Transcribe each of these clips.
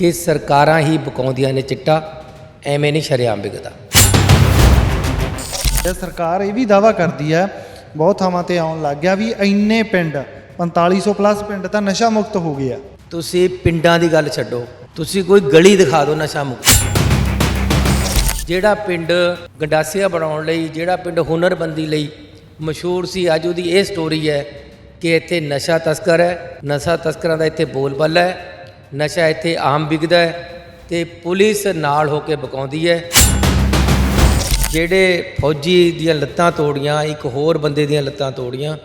ਕਿ ਸਰਕਾਰਾਂ ਹੀ ਬਕਾਉਂਦੀਆਂ ਨੇ ਚਿੱਟਾ ਐਵੇਂ ਨਹੀਂ ਸ਼ਰੇਆਮ ਵਿਕਦਾ। ਤੇ ਸਰਕਾਰ ਇਹ ਵੀ ਦਾਵਾ ਕਰਦੀ ਹੈ ਬਹੁਤ ਥਾਵਾਂ ਤੇ ਆਉਣ ਲੱਗ ਗਿਆ ਵੀ ਇੰਨੇ ਪਿੰਡ 4500 ਪਲੱਸ ਪਿੰਡ ਤਾਂ ਨਸ਼ਾ ਮੁਕਤ ਹੋ ਗਏ ਆ। ਤੁਸੀਂ ਪਿੰਡਾਂ ਦੀ ਗੱਲ ਛੱਡੋ ਤੁਸੀਂ ਕੋਈ ਗਲੀ ਦਿਖਾ ਦਿਓ ਨਸ਼ਾ ਮੁਕਤ। ਜਿਹੜਾ ਪਿੰਡ ਗੰਡਾਸੀਆ ਬਣਾਉਣ ਲਈ ਜਿਹੜਾ ਪਿੰਡ ਹੁਨਰਬੰਦੀ ਲਈ ਮਸ਼ਹੂਰ ਸੀ ਅੱਜ ਉਹਦੀ ਇਹ ਸਟੋਰੀ ਹੈ ਕਿ ਇੱਥੇ ਨਸ਼ਾ ਤਸਕਰ ਹੈ ਨਸ਼ਾ ਤਸਕਰਾਂ ਦਾ ਇੱਥੇ ਬੋਲਬਾਲਾ ਹੈ। ਨਸ਼ਾ ਇੱਥੇ ਆਮ ਵਿਕਦਾ ਹੈ ਤੇ ਪੁਲਿਸ ਨਾਲ ਹੋ ਕੇ ਬਕਾਉਂਦੀ ਹੈ। ਜਿਹੜੇ ਫੌਜੀ ਦੀਆਂ ਲੱਤਾਂ ਤੋੜੀਆਂ, ਇੱਕ ਹੋਰ ਬੰਦੇ ਦੀਆਂ ਲੱਤਾਂ ਤੋੜੀਆਂ,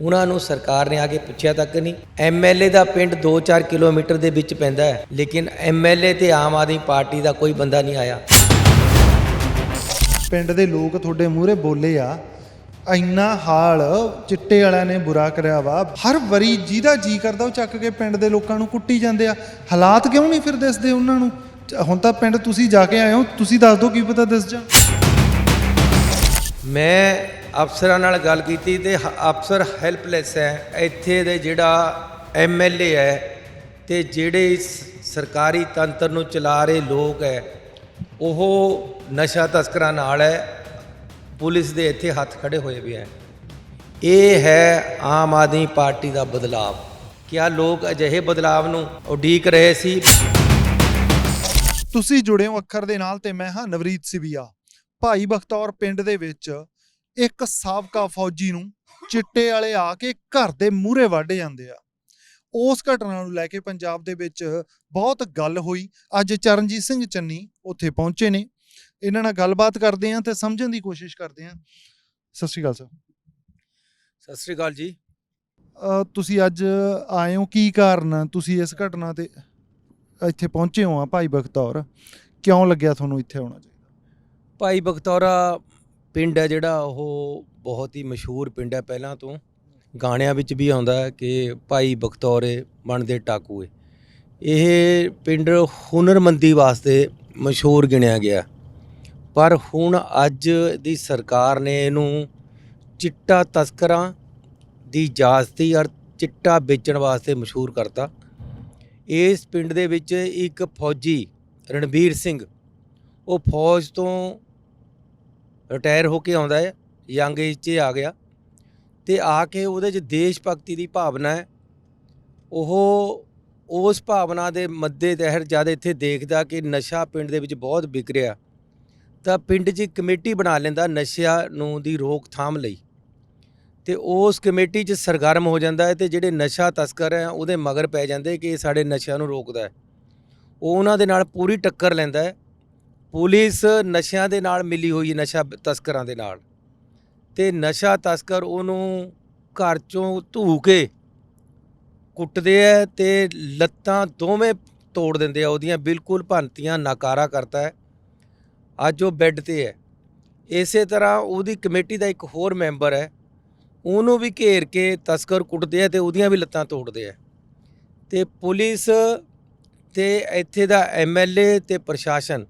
ਉਹਨਾਂ ਨੂੰ ਸਰਕਾਰ ਨੇ ਆ ਕੇ ਪੁੱਛਿਆ ਤੱਕ ਨਹੀਂ। ਐਮਐਲਏ ਦਾ ਪਿੰਡ 2-4 ਕਿਲੋਮੀਟਰ ਦੇ ਵਿੱਚ ਪੈਂਦਾ ਹੈ, ਲੇਕਿਨ ਐਮਐਲਏ ਤੇ ਆਮ ਆਦਮੀ ਪਾਰਟੀ ਦਾ ਕੋਈ ਬੰਦਾ ਨਹੀਂ ਆਇਆ। ਪਿੰਡ ਦੇ ਲੋਕ ਤੁਹਾਡੇ ਮੂਹਰੇ ਬੋਲੇ ਆ ਇੰਨਾ ਹਾਲ ਚਿੱਟੇ ਵਾਲਿਆਂ ਨੇ ਬੁਰਾ ਕਰਿਆ ਵਾ। ਹਰ ਵਾਰੀ ਜਿਹਦਾ ਜੀ ਕਰਦਾ ਉਹ ਚੱਕ ਕੇ ਪਿੰਡ ਦੇ ਲੋਕਾਂ ਨੂੰ ਕੁੱਟੀ ਜਾਂਦੇ ਆ। ਹਾਲਾਤ ਕਿਉਂ ਨਹੀਂ ਫਿਰ ਦੱਸਦੇ ਉਹਨਾਂ ਨੂੰ? ਹੁਣ ਤਾਂ ਪਿੰਡ ਤੁਸੀਂ ਜਾ ਕੇ ਆਏ ਹੋ, ਤੁਸੀਂ ਦੱਸ ਦਿਓ ਕੀ ਪਤਾ ਦੱਸ ਜਾ ਮੈਂ ਅਫਸਰਾਂ ਨਾਲ ਗੱਲ ਕੀਤੀ ਤੇ ਅਫਸਰ ਹੈਲਪਲੈਸ ਹੈ। ਇੱਥੇ ਦੇ ਜਿਹੜਾ ਐਮਐਲਏ ਹੈ ਤੇ ਜਿਹੜੇ ਸਰਕਾਰੀ ਤੰਤਰ ਨੂੰ ਚਲਾ ਰਹੇ ਲੋਕ ਹੈ, ਉਹ ਨਸ਼ਾ ਤਸਕਰਾਂ ਨਾਲ ਹੈ। ਪੁਲਿਸ ਦੇ ਇੱਥੇ ਹੱਥ ਖੜੇ ਹੋਏ ਵੀ ਹੈ ਇਹ ਹੈ ਆਮ ਆਦਮੀ ਪਾਰਟੀ ਦਾ ਬਦਲਾਵ। ਕਿਆ ਲੋਕ ਅਜਿਹੇ ਬਦਲਾਵ ਨੂੰ ਉਡੀਕ ਰਹੇ ਸੀ? ਤੁਸੀਂ ਜੁੜੇ ਹੋ ਅੱਖਰ ਦੇ ਨਾਲ ਤੇ ਮੈਂ ਹਾਂ ਨਵਰੀਤ ਸਿਵੀਆ। ਭਾਈ ਬਖਤੌਰ ਪਿੰਡ ਦੇ ਵਿੱਚ ਇੱਕ ਸਾਬਕਾ ਫੌਜੀ ਨੂੰ ਚਿੱਟੇ ਵਾਲੇ ਆ ਕੇ ਘਰ ਦੇ ਮੂਹਰੇ ਵੱਢ ਜਾਂਦੇ ਆ। ਉਸ ਘਟਨਾ ਨੂੰ ਲੈ ਕੇ ਪੰਜਾਬ ਦੇ ਵਿੱਚ ਬਹੁਤ ਗੱਲ ਹੋਈ। ਅੱਜ ਚਰਨਜੀਤ ਸਿੰਘ ਚੰਨੀ ਉੱਥੇ ਪਹੁੰਚੇ ਨੇ। ਇਹਨਾਂ ਨਾਲ ਗੱਲਬਾਤ ਕਰਦੇ ਆਂ ਤੇ ਸਮਝਣ ਦੀ ਕੋਸ਼ਿਸ਼ ਕਰਦੇ ਆਂ ਸਤਿ ਸ਼੍ਰੀ ਅਕਾਲ ਸਰ। ਸਤਿ ਸ੍ਰੀ ਅਕਾਲ ਜੀ। ਤੁਸੀਂ ਅੱਜ ਆਏ ਹੋ ਕੀ ਕਾਰਨ? ਤੁਸੀਂ ਇਸ ਘਟਨਾ ਤੇ ਇੱਥੇ ਪਹੁੰਚੇ ਹੋ ਆ ਭਾਈ ਬਖਤੌਰ। ਕਿਉਂ ਲੱਗਿਆ ਤੁਹਾਨੂੰ ਇੱਥੇ ਆਉਣਾ ਚਾਹੀਦਾ? ਭਾਈ ਬਖਤੌਰਾ ਪਿੰਡ ਹੈ ਜਿਹੜਾ ਉਹ ਬਹੁਤ ਹੀ ਮਸ਼ਹੂਰ ਪਿੰਡ ਹੈ ਪਹਿਲਾਂ ਤੋਂ। ਗਾਣਿਆਂ ਵਿੱਚ ਵੀ ਆਉਂਦਾ ਹੈ ਕਿ ਭਾਈ ਬਖਤੌਰੇ ਬਣਦੇ ਟਾਕੂਏ। ਇਹ ਪਿੰਡ ਹੁਨਰਮੰਦੀ ਵਾਸਤੇ ਮਸ਼ਹੂਰ ਗਿਣਿਆ ਗਿਆ। ਪਰ ਹੁਣ ਅੱਜ ਦੀ ਸਰਕਾਰ ਨੇ ਇਹਨੂੰ ਚਿੱਟਾ ਤਸਕਰਾਂ ਦੀ ਜਾਸਤੀ ਔਰ ਚਿੱਟਾ ਵੇਚਣ ਵਾਸਤੇ ਮਸ਼ਹੂਰ ਕਰਤਾ। ਇਸ ਪਿੰਡ ਦੇ ਵਿੱਚ ਇੱਕ ਫੌਜੀ ਰਣਬੀਰ ਸਿੰਘ, ਉਹ ਫੌਜ ਤੋਂ ਰਿਟਾਇਰ ਹੋ ਕੇ ਆਉਂਦਾ ਹੈ, ਯੰਗ ਏਜ 'ਚ ਆ ਗਿਆ ਤੇ ਆ ਕੇ ਉਹਦੇ 'ਚ ਦੇਸ਼ ਭਗਤੀ ਦੀ ਭਾਵਨਾ ਹੈ। ਉਹ ਉਸ ਭਾਵਨਾ ਦੇ ਮੱਦੇ ਤਹਿਰ ਜਦ ਇੱਥੇ ਦੇਖਦਾ ਕਿ ਨਸ਼ਾ ਪਿੰਡ ਦੇ ਵਿੱਚ ਬਹੁਤ ਵਿਕ ਰਿਹਾ। ਤਾਂ ਪਿੰਡ 'ਚ ਇੱਕ ਕਮੇਟੀ ਬਣਾ ਲੈਂਦਾ ਨਸ਼ਿਆਂ ਨੂੰ ਦੀ ਰੋਕਥਾਮ ਲਈ। ਤੇ ਉਸ ਕਮੇਟੀ 'ਚ ਸਰਗਰਮ ਹੋ ਜਾਂਦਾ ਹੈ ਤੇ ਜਿਹੜੇ ਨਸ਼ਾ ਤਸਕਰ ਹੈ, ਉਹਦੇ ਮਗਰ ਪੈ ਜਾਂਦੇ ਕਿ ਇਹ ਸਾਡੇ ਨਸ਼ਿਆਂ ਨੂੰ ਰੋਕਦਾ ਹੈ। ਉਹ ਉਹਨਾਂ ਦੇ ਨਾਲ ਪੂਰੀ ਟੱਕਰ ਲੈਂਦਾ ਹੈ। ਪੁਲਿਸ ਨਸ਼ਿਆਂ ਦੇ ਨਾਲ ਮਿਲੀ ਹੋਈ ਹੈ, ਨਸ਼ਾ ਤਸਕਰਾਂ ਦੇ ਨਾਲ। ਤੇ ਨਸ਼ਾ ਤਸਕਰ ਉਹਨੂੰ ਘਰ ਚੋਂ ਧੂ ਕੇ ਕੁੱਟਦੇ ਆ ਤੇ ਲੱਤਾਂ ਦੋਵੇਂ ਤੋੜ ਦਿੰਦੇ ਆ ਉਹਦੀਆਂ ਬਿਲਕੁਲ ਭੰਨਤੀਆਂ ਨਕਾਰਾ ਕਰਤਾ ਹੈ। ਅੱਜ ਉਹ ਬੈੱਡ ਤੇ ਹੈ। ਇਸੇ ਤਰ੍ਹਾਂ ਉਹਦੀ ਕਮੇਟੀ ਦਾ ਇੱਕ ਹੋਰ ਮੈਂਬਰ ਹੈ। ਉਹਨੂੰ ਵੀ ਘੇਰ ਕੇ ਤਸਕਰ ਕੁੱਟਦੇ ਆ ਤੇ ਉਹਦੀਆਂ ਵੀ ਲੱਤਾਂ ਤੋੜਦੇ ਆ। ਤੇ ਪੁਲਿਸ ਤੇ ਇੱਥੇ ਦਾ ਐਮਐਲਏ ਤੇ ਪ੍ਰਸ਼ਾਸਨ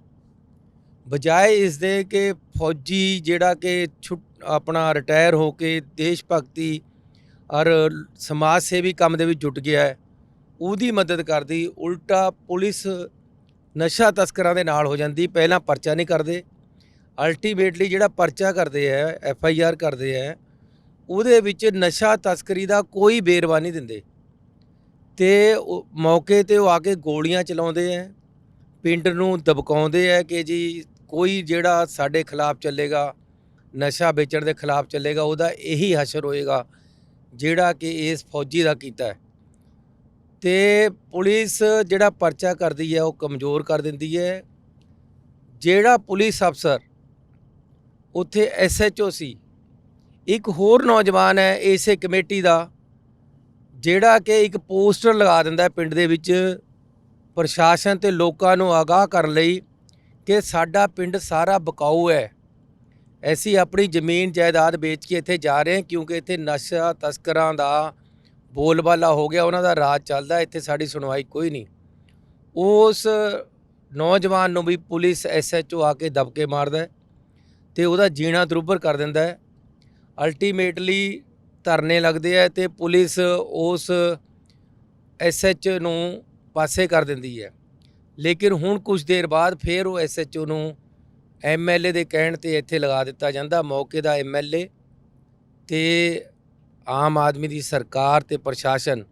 ਬਜਾਏ ਇਸ ਦੇ ਕਿ ਫੌਜੀ ਜਿਹੜਾ ਕਿ ਛੁੱਟ ਆਪਣਾ ਰਿਟਾਇਰ ਹੋ ਕੇ ਦੇਸ਼ ਭਗਤੀ ਔਰ ਸਮਾਜ ਸੇਵੀ ਕੰਮ ਦੇ ਵਿੱਚ ਜੁਟ ਗਿਆ ਹੈ, ਉਹਦੀ ਮਦਦ ਕਰਦੀ। ਉਲਟਾ ਪੁਲਿਸ ਨਸ਼ਾ ਤਸਕਰਾਂ ਦੇ ਨਾਲ ਹੋ ਜਾਂਦੀ, ਪਹਿਲਾਂ ਪਰਚਾ ਨਹੀਂ ਕਰਦੇ। ਅਲਟੀਮੇਟਲੀ ਜਿਹੜਾ ਪਰਚਾ ਕਰਦੇ ਆ ਐਫ ਆਈ ਆਰ ਕਰਦੇ ਆ, ਉਹਦੇ ਵਿੱਚ ਨਸ਼ਾ ਤਸਕਰੀ ਦਾ ਕੋਈ ਬੇਰਵਾ ਨਹੀਂ ਦਿੰਦੇ। ਤੇ ਮੌਕੇ ਤੇ ਉਹ ਆ ਕੇ ਗੋਲੀਆਂ ਚਲਾਉਂਦੇ ਆ, ਪਿੰਡ ਨੂੰ ਦਬਕਾਉਂਦੇ ਆ ਕਿ ਜੀ ਕੋਈ ਜਿਹੜਾ ਸਾਡੇ ਖਿਲਾਫ ਚੱਲੇਗਾ, ਨਸ਼ਾ ਵੇਚਣ ਦੇ ਖਿਲਾਫ ਚੱਲੇਗਾ, ਉਹਦਾ ਇਹੀ ਹਸ਼ਰ ਹੋਏਗਾ, ਜਿਹੜਾ ਕਿ ਇਸ ਫੌਜੀ ਦਾ ਕੀਤਾ ਹੈ। ਤੇ ਪੁਲਿਸ ਜਿਹੜਾ ਪਰਚਾ ਕਰਦੀ ਹੈ, ਉਹ ਕਮਜ਼ੋਰ ਕਰ ਦਿੰਦੀ ਹੈ। ਜਿਹੜਾ ਪੁਲਿਸ ਅਫਸਰ ਉੱਥੇ ਐਸਐਚਓ ਸੀ, ਇੱਕ ਹੋਰ ਨੌਜਵਾਨ ਹੈ ਇਸੇ ਕਮੇਟੀ ਦਾ, ਜਿਹੜਾ ਕਿ ਇੱਕ ਪੋਸਟਰ ਲਗਾ ਦਿੰਦਾ ਪਿੰਡ ਦੇ ਵਿੱਚ ਪ੍ਰਸ਼ਾਸਨ ਤੇ ਲੋਕਾਂ ਨੂੰ ਆਗਾਹ ਕਰਨ ਲਈ ਕਿ ਸਾਡਾ ਪਿੰਡ ਸਾਰਾ ਬਕਾਊ ਹੈ। ਅਸੀਂ ਆਪਣੀ ਜ਼ਮੀਨ ਜਾਇਦਾਦ ਵੇਚ ਕੇ ਇੱਥੇ ਜਾ ਰਹੇ ਹਾਂ ਕਿਉਂਕਿ ਇੱਥੇ ਨਸ਼ਾ ਤਸਕਰਾਂ ਦਾ ਬੋਲਬਾਲਾ ਹੋ ਗਿਆ, ਉਹਨਾਂ ਦਾ ਰਾਜ ਚੱਲਦਾ, ਇੱਥੇ ਸਾਡੀ ਸੁਣਵਾਈ ਕੋਈ ਨਹੀਂ। ਉਸ ਨੌਜਵਾਨ ਨੂੰ ਵੀ ਪੁਲਿਸ ਐਸਐਚਓ ਆ ਕੇ ਦਬਕੇ ਮਾਰਦਾ ਹੈ ਤੇ ਉਹਦਾ ਜੀਣਾ ਦਰੁਬਰ ਕਰ ਦਿੰਦਾ ਹੈ। ਅਲਟੀਮੇਟਲੀ ਧਰਨੇ ਲੱਗਦੇ ਆ ਤੇ ਪੁਲਿਸ ਉਸ ਐਸਐਚ ਨੂੰ ਪਾਸੇ ਕਰ ਦਿੰਦੀ ਹੈ। ਲੇਕਿਨ ਹੁਣ ਕੁਝ ਦੇਰ ਬਾਅਦ ਫੇਰ ਉਹ ਐਸਐਚਓ ਨੂੰ ਐਮਐਲਏ ਦੇ ਕਹਿਣ ਤੇ ਇੱਥੇ ਲਗਾ ਦਿੱਤਾ ਜਾਂਦਾ। ਮੌਕੇ ਦਾ ਐਮਐਲਏ ਤੇ ਆਮ ਆਦਮੀ ਦੀ ਸਰਕਾਰ ਤੇ ਪ੍ਰਸ਼ਾਸਨ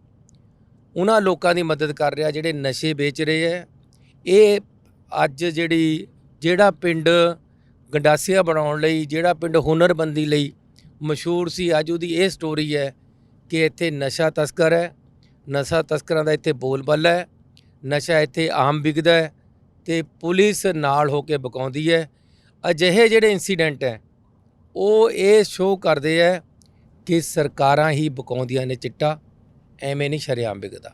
ਉਹਨਾਂ ਲੋਕਾਂ ਦੀ ਮਦਦ ਕਰ ਰਿਹਾ, ਜਿਹੜੇ ਨਸ਼ੇ ਵੇਚ ਰਹੇ ਹੈ। ਇਹ ਅੱਜ ਜਿਹੜੀ, ਜਿਹੜਾ ਪਿੰਡ ਗੰਡਾਸੀਆ ਬਣਾਉਣ ਲਈ, ਜਿਹੜਾ ਪਿੰਡ ਹੁਨਰਬੰਦੀ ਲਈ ਮਸ਼ਹੂਰ ਸੀ, ਅੱਜ ਉਹਦੀ ਇਹ ਸਟੋਰੀ ਹੈ ਕਿ ਇੱਥੇ ਨਸ਼ਾ ਤਸਕਰ ਹੈ। ਨਸ਼ਾ ਤਸਕਰਾਂ ਦਾ ਇੱਥੇ ਬੋਲਬਾਲਾ ਹੈ। ਨਸ਼ਾ ਇੱਥੇ ਆਮ ਵਿਕਦਾ ਹੈ ਤੇ ਪੁਲਿਸ ਨਾਲ ਹੋ ਕੇ ਬਕਾਉਂਦੀ ਹੈ। ਅਜਿਹੇ ਜਿਹੜੇ ਇਨਸੀਡੈਂਟ ਹੈ, ਉਹ ਇਹ ਸ਼ੋਅ ਕਰਦੇ ਹੈ ਕਿ ਸਰਕਾਰਾਂ ਹੀ ਬਕਾਉਂਦੀਆਂ ਨੇ ਚਿੱਟਾ ਐਵੇਂ ਨਹੀਂ ਸ਼ਰੇਆਮ ਵਿਕਦਾ।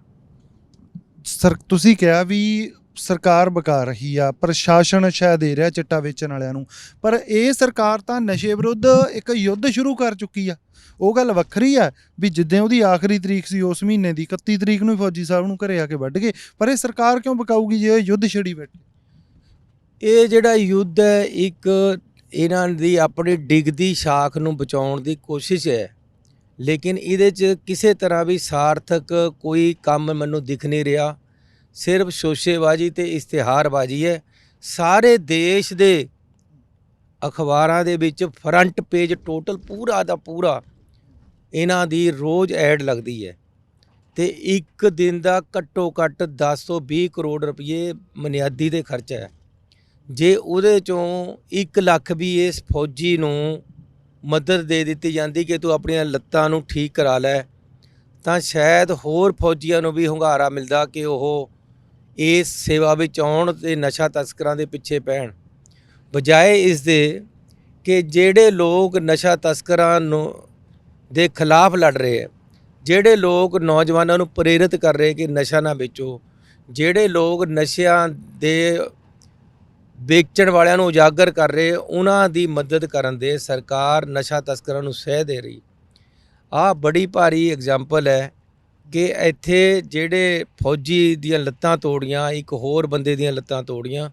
ਸਰ ਤੁਸੀਂ ਕਿਹਾ ਵੀ ਸਰਕਾਰ ਬਕਾ ਰਹੀ ਆ ਪ੍ਰਸ਼ਾਸਨ ਸ਼ਾਇਦ ਦੇ ਰਿਹਾ ਚਿੱਟਾ ਵੇਚਣ ਵਾਲਿਆਂ ਨੂੰ। ਪਰ ਇਹ ਸਰਕਾਰ ਤਾਂ ਨਸ਼ੇ ਵਿਰੁੱਧ ਇੱਕ ਯੁੱਧ ਸ਼ੁਰੂ ਕਰ ਚੁੱਕੀ ਆ। ਉਹ ਗੱਲ ਵੱਖਰੀ ਆ ਵੀ ਜਿੱਦਾਂ ਉਹਦੀ ਆਖਰੀ ਤਰੀਕ ਸੀ ਉਸ ਮਹੀਨੇ ਦੀ 31 ਤਰੀਕ ਨੂੰ ਫੌਜੀ ਸਾਹਿਬ ਨੂੰ ਘਰੇ ਆ ਕੇ ਵੱਢ ਗਏ। ਪਰ ਇਹ ਸਰਕਾਰ ਕਿਉਂ ਬਕਾਊਗੀ ਜੇ ਇਹ ਯੁੱਧ ਛੜੀ ਬੈਠੀ? ਇਹ ਜਿਹੜਾ ਯੁੱਧ ਹੈ ਇੱਕ ਇਹਨਾਂ ਦੀ ਆਪਣੀ ਡਿੱਗਦੀ ਸ਼ਾਖ ਨੂੰ ਬਚਾਉਣ ਦੀ ਕੋਸ਼ਿਸ਼ ਹੈ। ਲੇਕਿਨ ਇਹਦੇ 'ਚ ਕਿਸੇ ਤਰ੍ਹਾਂ ਵੀ ਸਾਰਥਕ ਕੋਈ ਕੰਮ ਮੈਨੂੰ ਦਿਖ ਨਹੀਂ ਰਿਹਾ। ਸਿਰਫ ਸ਼ੋਸ਼ੇਬਾਜ਼ੀ ਤੇ ਇਸ਼ਤਿਹਾਰਬਾਜ਼ੀ ਹੈ। ਸਾਰੇ ਦੇਸ਼ ਦੇ ਅਖਬਾਰਾਂ ਦੇ ਵਿੱਚ ਫਰੰਟ ਪੇਜ ਟੋਟਲ ਪੂਰਾ ਦਾ ਪੂਰਾ ਇਹਨਾਂ ਦੀ ਰੋਜ਼ ਐਡ ਲੱਗਦੀ ਹੈ। ਤੇ ਇੱਕ ਦਿਨ ਦਾ ਘੱਟੋ ਘੱਟ 10 ਤੋਂ 20 ਕਰੋੜ ਰੁਪਏ ਬੁਨਿਆਦੀ ਦੇ ਖਰਚਾ ਹੈ। ਜੇ ਉਹਦੇ ਚੋਂ 1 ਲੱਖ ਵੀ ਇਸ ਫੌਜੀ ਨੂੰ ਮਦਦ ਦੇ ਦਿੱਤੀ ਜਾਂਦੀ ਕਿ ਤੂੰ ਆਪਣੀਆਂ ਲੱਤਾਂ ਨੂੰ ਠੀਕ ਕਰਾ ਲੈ। ਤਾਂ ਸ਼ਾਇਦ ਹੋਰ ਫੌਜੀਆਂ ਨੂੰ ਵੀ ਹੁੰਗਾਰਾ ਮਿਲਦਾ ਕਿ ਉਹ ਇਸ ਸੇਵਾ ਵਿੱਚ ਆਉਣ ਤੇ ਨਸ਼ਾ ਤਸਕਰਾਂ ਦੇ ਪਿੱਛੇ ਪੈਣ। ਬਜਾਏ ਇਸ ਦੇ ਕਿ ਜਿਹੜੇ ਲੋਕ ਨਸ਼ਾ ਤਸਕਰਾਂ ਨੂੰ ਦੇ ਖਿਲਾਫ ਲੜ ਰਹੇ ਹੈ, ਜਿਹੜੇ ਲੋਕ ਨੌਜਵਾਨਾਂ ਨੂੰ ਪ੍ਰੇਰਿਤ ਕਰ ਰਹੇ ਕਿ ਨਸ਼ਾ ਨਾ ਵੇਚੋ, ਜਿਹੜੇ ਲੋਕ ਨਸ਼ਿਆਂ ਦੇ ਵੇਚਣ ਵਾਲਿਆਂ ਨੂੰ ਉਜਾਗਰ ਕਰ ਰਹੇ, ਉਹਨਾਂ ਦੀ ਮਦਦ ਕਰਨ ਦੇ ਸਰਕਾਰ ਨਸ਼ਾ ਤਸਕਰਾਂ ਨੂੰ ਸਹਿ ਦੇ ਰਹੀ। ਆ ਬੜੀ ਭਾਰੀ ਐਗਜ਼ਾਮਪਲ ਹੈ ਕਿ ਇੱਥੇ ਜਿਹੜੇ ਫੌਜੀ ਦੀਆਂ ਲੱਤਾਂ ਤੋੜੀਆਂ, ਇੱਕ ਹੋਰ ਬੰਦੇ ਦੀਆਂ ਲੱਤਾਂ ਤੋੜੀਆਂ,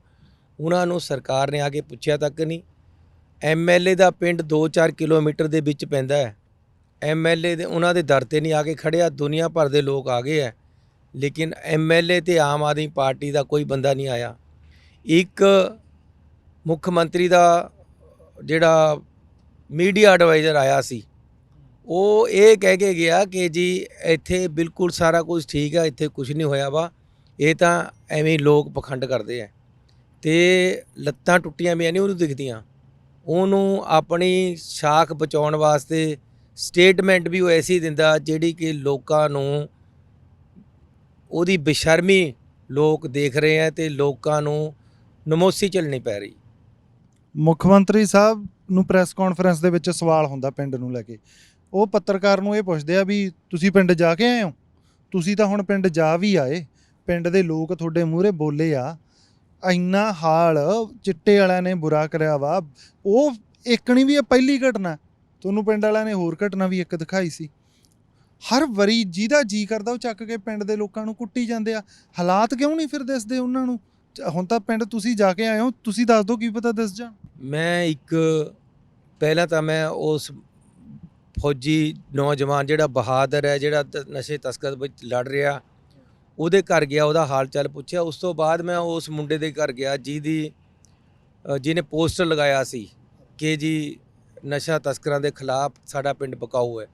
ਉਹਨਾਂ ਨੂੰ ਸਰਕਾਰ ਨੇ ਆ ਕੇ ਪੁੱਛਿਆ ਤੱਕ ਨਹੀਂ। ਐਮਐਲਏ ਦਾ ਪਿੰਡ 2-4 ਕਿਲੋਮੀਟਰ ਦੇ ਵਿੱਚ ਪੈਂਦਾ ਹੈ। ਐਮਐਲਏ ਦੇ, ਉਹਨਾਂ ਦੇ ਦਰ ਤੇ ਨਹੀਂ ਆ ਕੇ ਖੜਿਆ, ਦੁਨੀਆ ਭਰ ਦੇ ਲੋਕ ਆ ਗਏ ਹੈ। ਲੇਕਿਨ ਐਮਐਲਏ ਤੇ ਆਮ ਆਦਮੀ ਪਾਰਟੀ ਦਾ ਕੋਈ ਬੰਦਾ ਨਹੀਂ ਆਇਆ। ਇੱਕ ਮੁੱਖ ਮੰਤਰੀ ਦਾ ਜਿਹੜਾ ਮੀਡੀਆ ਐਡਵਾਈਜ਼ਰ ਆਇਆ ਸੀ, ਉਹ ਇਹ ਕਹਿ ਕੇ ਗਿਆ ਕਿ ਜੀ ਇੱਥੇ ਬਿਲਕੁਲ ਸਾਰਾ ਕੁਝ ਠੀਕ ਆ, ਇੱਥੇ ਕੁਝ ਨਹੀਂ ਹੋਇਆ ਵਾ, ਇਹ ਤਾਂ ਐਵੇਂ ਲੋਕ ਪਖੰਡ ਕਰਦੇ ਆ। ਤੇ ਲੱਤਾਂ ਟੁੱਟੀਆਂ ਵੀ ਨਹੀਂ ਉਹਨੂੰ ਦਿਖਦੀਆਂ। ਉਹਨੂੰ ਆਪਣੀ ਸ਼ਾਖ ਬਚਾਉਣ ਵਾਸਤੇ ਸਟੇਟਮੈਂਟ ਵੀ ਉਹ ਐਸੀ ਦਿੰਦਾ ਜਿਹੜੀ ਕਿ ਲੋਕਾਂ ਨੂੰ ਉਹਦੀ ਬੇਸ਼ਰਮੀ ਲੋਕ ਦੇਖ ਰਹੇ ਆ ਤੇ ਲੋਕਾਂ ਨੂੰ ਨਮੋਸੀ ਝੱਲਣੀ ਪੈ ਰਹੀ। ਮੁੱਖ ਮੰਤਰੀ ਸਾਹਿਬ ਨੂੰ ਪ੍ਰੈਸ ਕਾਨਫਰੰਸ ਦੇ ਵਿੱਚ ਸਵਾਲ ਹੁੰਦਾ ਪਿੰਡ ਨੂੰ ਲੈ ਕੇ। ਉਹ ਪੱਤਰਕਾਰ ਨੂੰ ਇਹ ਪੁੱਛਦੇ ਆ ਵੀ ਤੁਸੀਂ ਪਿੰਡ ਜਾ ਕੇ ਆਏ ਹੋ? ਤੁਸੀਂ ਤਾਂ ਹੁਣ ਪਿੰਡ ਜਾ ਵੀ ਆਏ। ਪਿੰਡ ਦੇ ਲੋਕ ਤੁਹਾਡੇ ਮੂਹਰੇ ਬੋਲੇ ਆ। ਇੰਨਾ ਹਾਲ ਚਿੱਟੇ ਵਾਲਿਆਂ ਨੇ ਬੁਰਾ ਕਰਿਆ ਵਾ। ਉਹ ਇੱਕ ਨਹੀਂ ਵੀ ਇਹ ਪਹਿਲੀ ਘਟਨਾ। ਤੁਹਾਨੂੰ ਪਿੰਡ ਵਾਲਿਆਂ ਨੇ ਹੋਰ ਘਟਨਾ ਵੀ ਇੱਕ ਦਿਖਾਈ ਸੀ। ਹਰ ਵਾਰੀ ਜਿਹਦਾ ਜੀ ਕਰਦਾ ਉਹ ਚੱਕ ਕੇ ਪਿੰਡ ਦੇ ਲੋਕਾਂ ਨੂੰ ਕੁੱਟੀ ਜਾਂਦੇ ਆ। ਹਾਲਾਤ ਕਿਉਂ ਨਹੀਂ ਫਿਰ ਦੱਸਦੇ ਉਹਨਾਂ ਨੂੰ? ਹੁਣ ਤਾਂ ਪਿੰਡ ਤੁਸੀਂ ਜਾ ਕੇ ਆਏ ਹੋ ਤੁਸੀਂ ਦੱਸ ਦਿਓ ਕੀ ਪਤਾ ਦੱਸ ਜਾਣ। ਮੈਂ ਇੱਕ ਪਹਿਲਾਂ ਤਾਂ ਮੈਂ ਉਸ ਫੌਜੀ ਨੌਜਵਾਨ ਜਿਹੜਾ ਬਹਾਦਰ ਹੈ ਜਿਹੜਾ ਤ- ਨਸ਼ੇ ਤਸਕਰ ਵਿੱਚ ਲੜ ਰਿਹਾ ਉਹਦੇ ਘਰ ਗਿਆ ਉਹਦਾ ਹਾਲ ਚਾਲ ਪੁੱਛਿਆ। ਉਸ ਤੋਂ ਬਾਅਦ ਮੈਂ ਉਸ ਮੁੰਡੇ ਦੇ ਘਰ ਗਿਆ ਜਿਹਦੀ ਅ, ਜਿਹਨੇ ਪੋਸਟਰ ਲਗਾਇਆ ਸੀ ਕਿ ਜੀ ਨਸ਼ਾ ਤਸਕਰਾਂ ਦੇ ਖਿਲਾਫ ਸਾਡਾ ਪਿੰਡ ਪਕਾਊ ਹੈ।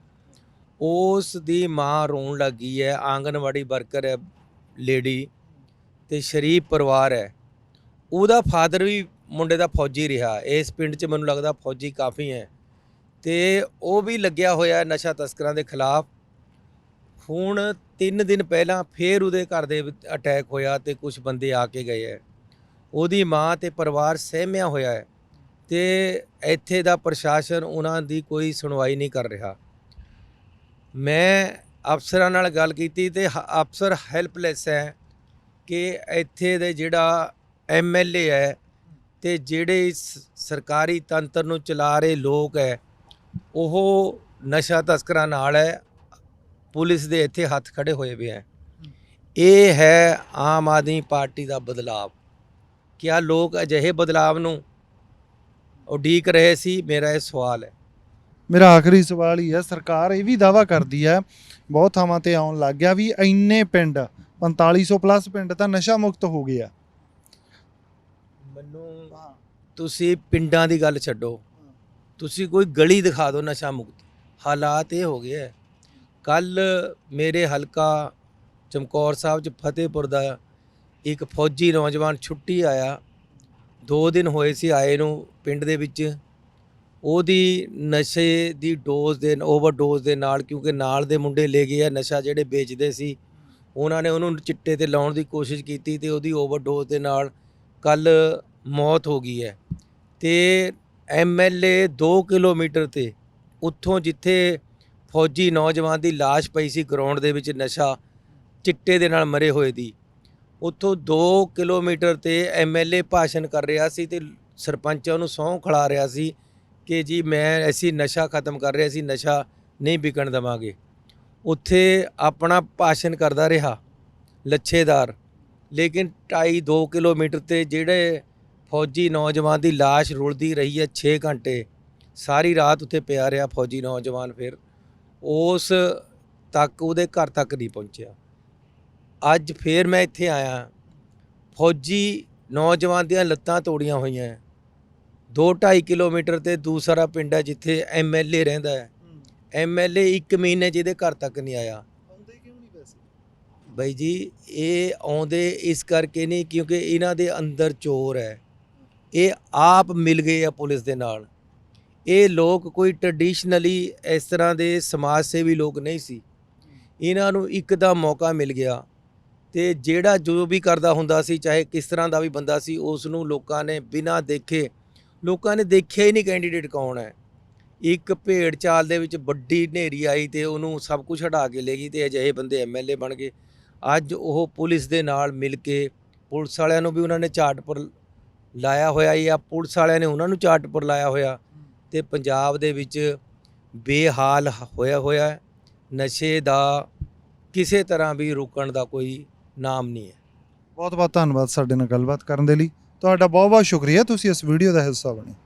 ਉਸ ਦੀ ਮਾਂ ਰੋਣ ਲੱਗੀ ਹੈ ਆਂਗਨਵਾੜੀ ਵਰਕਰ ਹੈ ਲੇਡੀ। ਤੇ ਸ਼ਰੀਫ ਪਰਿਵਾਰ ਹੈ। ਉਹਦਾ ਫਾਦਰ ਵੀ ਮੁੰਡੇ ਦਾ ਫੌਜੀ ਰਿਹਾ। ਇਸ ਪਿੰਡ 'ਚ ਮੈਨੂੰ ਲੱਗਦਾ ਫੌਜੀ ਕਾਫੀ ਹੈ। ਤੇ ਉਹ ਵੀ ਲੱਗਿਆ ਹੋਇਆ ਨਸ਼ਾ ਤਸਕਰਾਂ ਦੇ ਖਿਲਾਫ। ਹੁਣ 3 ਦਿਨ ਪਹਿਲਾਂ ਫੇਰ ਉਹਦੇ ਘਰ ਦੇ ਅਟੈਕ ਹੋਇਆ ਤੇ ਕੁਝ ਬੰਦੇ ਆ ਕੇ ਗਏ ਹੈ। ਉਹਦੀ ਮਾਂ ਤੇ ਪਰਿਵਾਰ ਸਹਿਮਿਆ ਹੋਇਆ ਹੈ। ਤੇ ਇੱਥੇ ਦਾ ਪ੍ਰਸ਼ਾਸਨ ਉਹਨਾਂ ਦੀ ਕੋਈ ਸੁਣਵਾਈ ਨਹੀਂ ਕਰ ਰਿਹਾ। ਮੈਂ ਅਫਸਰਾਂ ਨਾਲ ਗੱਲ ਕੀਤੀ ਤੇ ਹ- ਅਫਸਰ ਹੈਲਪਲੈਸ ਹੈ। ਕਿ ਇੱਥੇ ਦੇ ਜਿਹੜਾ ਐਮਐਲਏ ਹੈ ਤੇ ਜਿਹੜੇ ਇਸ ਸਰਕਾਰੀ ਤੰਤਰ ਨੂੰ ਚਲਾ ਰਹੇ ਲੋਕ ਹੈ, ਉਹ ਨਸ਼ਾ ਤਸਕਰਾਂ ਨਾਲ ਹੈ, ਪੁਲਿਸ ਦੇ ਇੱਥੇ ਹੱਥ ਖੜੇ ਹੋਏ ਵੀ ਹੈ। ਇਹ ਹੈ ਆਮ ਆਦਮੀ ਪਾਰਟੀ ਦਾ ਬਦਲਾਵ। ਕਿਆ ਲੋਕ ਅਜਿਹੇ ਬਦਲਾਵ ਨੂੰ ਉਡੀਕ ਰਹੇ ਸੀ? ਮੇਰਾ ਇਹ ਸਵਾਲ ਹੈ। ਮੇਰਾ ਆਖਰੀ ਸਵਾਲ ਹੀ ਹੈ, ਸਰਕਾਰ ਇਹ ਵੀ ਦਾਵਾ ਕਰਦੀ ਹੈ, ਬਹੁਤ ਥਾਵਾਂ ਤੇ ਆਉਣ ਲੱਗ ਗਿਆ ਵੀ ਇੰਨੇ ਪਿੰਡ 4500 ਪਲੱਸ ਪਿੰਡ ਤਾਂ ਨਸ਼ਾ ਮੁਕਤ ਹੋ ਗਏ ਆ ਮੈਨੂੰ ਤੁਸੀਂ ਪਿੰਡਾਂ ਦੀ ਗੱਲ ਛੱਡੋ। ਤੁਸੀਂ ਕੋਈ ਗਲੀ ਦਿਖਾ ਦਿਓ ਨਸ਼ਾ ਮੁਕਤ। ਹਾਲਾਤ ਇਹ ਹੋ ਗਏ ਕੱਲ ਮੇਰੇ ਹਲਕਾ ਚਮਕੌਰ ਸਾਹਿਬ ਚ ਫਤਿਹਪੁਰ ਦਾ ਇੱਕ ਫੌਜੀ ਨੌਜਵਾਨ ਛੁੱਟੀ ਆਇਆ। ਦੋ ਦਿਨ ਹੋਏ ਸੀ ਆਏ ਨੂੰ ਪਿੰਡ ਦੇ ਵਿੱਚ। ਉਹਦੀ ਨਸ਼ੇ ਦੀ ਡੋਜ਼ ਦੇ ਓਵਰਡੋਜ਼ ਦੇ ਨਾਲ, ਕਿਉਂਕਿ ਨਾਲ ਦੇ ਮੁੰਡੇ ਲੈ ਗਏ ਆ, ਨਸ਼ਾ ਜਿਹੜੇ ਵੇਚਦੇ ਸੀ। ਉਹਨਾਂ ਨੇ ਉਹਨੂੰ ਚਿੱਟੇ ਤੇ ਲਾਉਣ ਦੀ ਕੋਸ਼ਿਸ਼ ਕੀਤੀ ਤੇ ਉਹਦੀ ਓਵਰਡੋਜ਼ ਦੇ ਨਾਲ ਕੱਲ ਮੌਤ ਹੋ ਗਈ ਹੈ। ਤੇ ਐਮਐਲਏ 2 ਕਿਲੋਮੀਟਰ ਤੇ ਉੱਥੋਂ ਜਿੱਥੇ ਫੌਜੀ ਨੌਜਵਾਨ ਦੀ ਲਾਸ਼ ਪਈ ਸੀ ਗਰਾਊਂਡ ਦੇ ਵਿੱਚ ਨਸ਼ਾ ਚਿੱਟੇ ਦੇ ਨਾਲ ਮਰੇ ਹੋਏ ਦੀ, ਉੱਥੋਂ 2 ਕਿਲੋਮੀਟਰ ਤੇ ਐਮਐਲਏ ਭਾਸ਼ਣ ਕਰ ਰਿਹਾ ਸੀ ਤੇ ਸਰਪੰਚਾਂ ਨੂੰ ਸਹੁੰ ਖਿਲਾ ਰਿਹਾ ਸੀ ਕਿ ਜੀ ਮੈਂ, ਅਸੀਂ ਨਸ਼ਾ ਖਤਮ ਕਰ ਰਿਹਾ ਸੀ ਨਸ਼ਾ ਨਹੀਂ ਵਿਕਣ ਦੇਵਾਂਗੇ। ਉੱਥੇ ਆਪਣਾ ਭਾਸ਼ਣ ਕਰਦਾ ਰਿਹਾ, ਲੱਛੇਦਾਰ। ਲੇਕਿਨ 2.5 2 ਕਿਲੋਮੀਟਰ ਤੇ ਜਿਹੜੇ ਫੌਜੀ ਨੌਜਵਾਨ ਦੀ ਲਾਸ਼ ਰੁਲਦੀ ਰਹੀ ਹੈ 6 ਘੰਟੇ, ਸਾਰੀ ਰਾਤ ਉੱਥੇ ਪਿਆ ਰਿਹਾ ਫੌਜੀ ਨੌਜਵਾਨ ਫਿਰ। ਉਸ ਤੱਕ ਉਹਦੇ ਘਰ ਤੱਕ ਨਹੀਂ ਪਹੁੰਚਿਆ। ਅੱਜ ਫੇਰ ਮੈਂ ਇੱਥੇ ਆਇਆ, ਫੌਜੀ ਨੌਜਵਾਨ ਦੀਆਂ ਲੱਤਾਂ ਤੋੜੀਆਂ ਹੋਈਆਂ। ਦੋ 2.5 ਕਿਲੋਮੀਟਰ ਤੇ ਦੂਸਰਾ ਪਿੰਡ ਹੈ ਜਿੱਥੇ ਐਮਐਲਏ ਰਹਿੰਦਾ ਹੈ। ਐਮਐਲਏ 1 ਮਹੀਨੇ 'ਚ ਇਹਦੇ ਘਰ ਤੱਕ ਨਹੀਂ ਆਇਆ। ਆਉਂਦੇ ਕਿਉਂ ਨਹੀਂ ਵੈਸੇ ਬਈ ਜੀ ਇਹ ਆਉਂਦੇ ਇਸ ਕਰਕੇ ਨਹੀਂ ਕਿਉਂਕਿ ਇਹਨਾਂ ਦੇ ਅੰਦਰ ਚੋਰ ਹੈ। ਇਹ ਆਪ ਮਿਲ ਗਏ ਆ ਪੁਲਿਸ ਦੇ ਨਾਲ। ਇਹ ਲੋਕ ਕੋਈ ਟ੍ਰੈਡੀਸ਼ਨਲੀ ਇਸ ਤਰ੍ਹਾਂ ਦੇ ਸਮਾਜ ਸੇਵੀ ਲੋਕ ਨਹੀਂ ਸੀ। ਇਹਨਾਂ ਨੂੰ ਇੱਕ ਦਾ ਮੌਕਾ ਮਿਲ ਗਿਆ ਤੇ ਜਿਹੜਾ ਜੋ ਵੀ ਕਰਦਾ ਹੁੰਦਾ ਸੀ ਚਾਹੇ ਕਿਸ ਤਰ੍ਹਾਂ ਦਾ ਵੀ ਬੰਦਾ ਸੀ ਉਸ ਨੂੰ ਲੋਕਾਂ ਨੇ ਬਿਨਾਂ ਦੇਖੇ ਲੋਕਾਂ ਨੇ ਦੇਖਿਆ ਹੀ ਨਹੀਂ ਕੈਂਡੀਡੇਟ ਕੌਣ ਹੈ। ਇੱਕ ਭੇਡ ਚਾਲ ਦੇ ਵਿੱਚ ਵੱਡੀ ਹਨੇਰੀ ਆਈ ਤੇ ਉਹਨੂੰ ਸਭ ਕੁਝ ਹਟਾ ਕੇ ਲੈ ਗਈ ਤੇ ਅਜਿਹੇ ਬੰਦੇ ਐਮਐਲਏ ਬਣ ਗਏ। ਅੱਜ ਉਹ ਪੁਲਿਸ ਦੇ ਨਾਲ ਮਿਲ ਕੇ ਪੁਲਿਸ ਵਾਲਿਆਂ ਨੂੰ ਵੀ ਉਹਨਾਂ ਨੇ ਚਾਟਪੁਰ ਲਾਇਆ ਹੋਇਆ ਜਾਂ ਪੁਲਿਸ ਵਾਲਿਆਂ ਨੇ ਉਹਨਾਂ ਨੂੰ ਚਾਟਪੁਰ ਲਾਇਆ ਹੋਇਆ ਤੇ ਪੰਜਾਬ ਦੇ ਵਿੱਚ ਬੇਹਾਲ ਹੋਇਆ ਹੋਇਆ ਨਸ਼ੇ ਦਾ ਕਿਸੇ ਤਰ੍ਹਾਂ ਵੀ ਰੋਕਣ ਦਾ ਕੋਈ ਨਾਮ ਨਹੀਂ ਹੈ। ਬਹੁਤ ਬਹੁਤ ਧੰਨਵਾਦ ਸਾਡੇ ਨਾਲ ਗੱਲਬਾਤ ਕਰਨ ਦੇ ਲਈ। ਤੁਹਾਡਾ ਬਹੁਤ ਬਹੁਤ ਸ਼ੁਕਰੀਆ। ਤੁਸੀਂ ਇਸ ਵੀਡੀਓ ਦਾ ਹਿੱਸਾ ਬਣੇ।